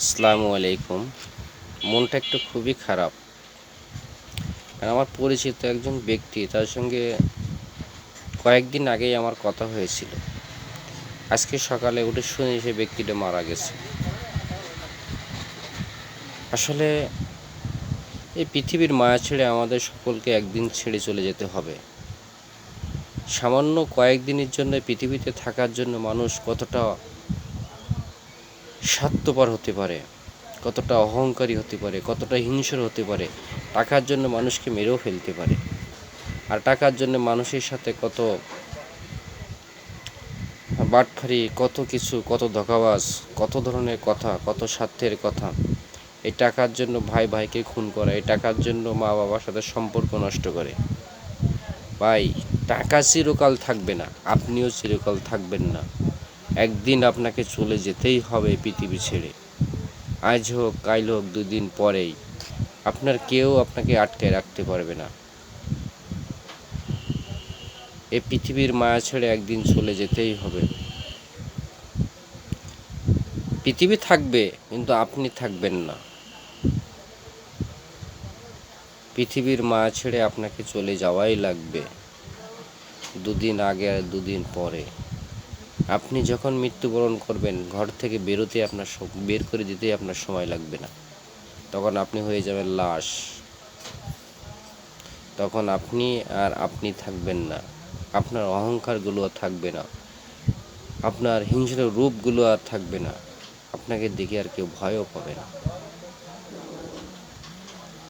আসসালামু আলাইকুম। মনটা একটু খুবই খারাপ। কারণ আমার পরিচিত একজন ব্যক্তি, তার সঙ্গে কয়েকদিন আগেই আমার কথা হয়েছিল। আজকে সকালে উঠে শুনি সে ব্যক্তিটা মারা গেছে। আসলে এই পৃথিবীর মায়া ছেড়ে আমাদের সকলকে একদিন ছেড়ে চলে যেতে হবে। সামান্য কয়েকদিনের জন্য পৃথিবীতে থাকার জন্য মানুষ কতটা স্বার্থপর হতে পারে, কতটা অহংকারী হতে পারে, কতটা হিংস্র হতে পারে, টাকার জন্য মানুষকে মেরেও ফেলতে পারে। আর টাকার জন্য মানুষের সাথে কত বাটফারি কত কিছু, কত ধোকাবাজ, কত ধরনের কথা, কত স্বার্থের কথা, এই টাকার জন্য ভাই ভাইকে খুন করে, এই টাকার জন্য মা বাবার সাথে সম্পর্ক নষ্ট করে। ভাই, টাকা চিরকাল থাকবে না, আপনিও চিরকাল থাকবেন না। একদিন আপনাকে চলে যেতেই হবে পৃথিবী ছেড়ে। আজ হোক, কাল হোক, দুদিন পরেই। আপনার কেউ আপনাকে আটকে রাখতে পারবে না। এই পৃথিবীর মায়া ছেড়ে একদিন চলে যেতেই হবে। পৃথিবী থাকবে, কিন্তু আপনি থাকবেন না। পৃথিবীর মায়া ছেড়ে আপনাকে চলে যাওয়াই লাগবে। দুদিন আগে আর দুদিন পরে। আপনি যখন মৃত্যুবরণ করবেন, ঘর থেকে বেরোতে আপনার বের করে দিতে আপনার সময় লাগবে না। তখন আপনি হয়ে যাবেন লাশ। তখন আপনি আর আপনি থাকবেন না। আপনার অহংকারগুলো আর থাকবে না। আপনার হিংস্র রূপগুলো আর থাকবে না। আপনাকে দেখে আর কেউ ভয়ও পাবে না।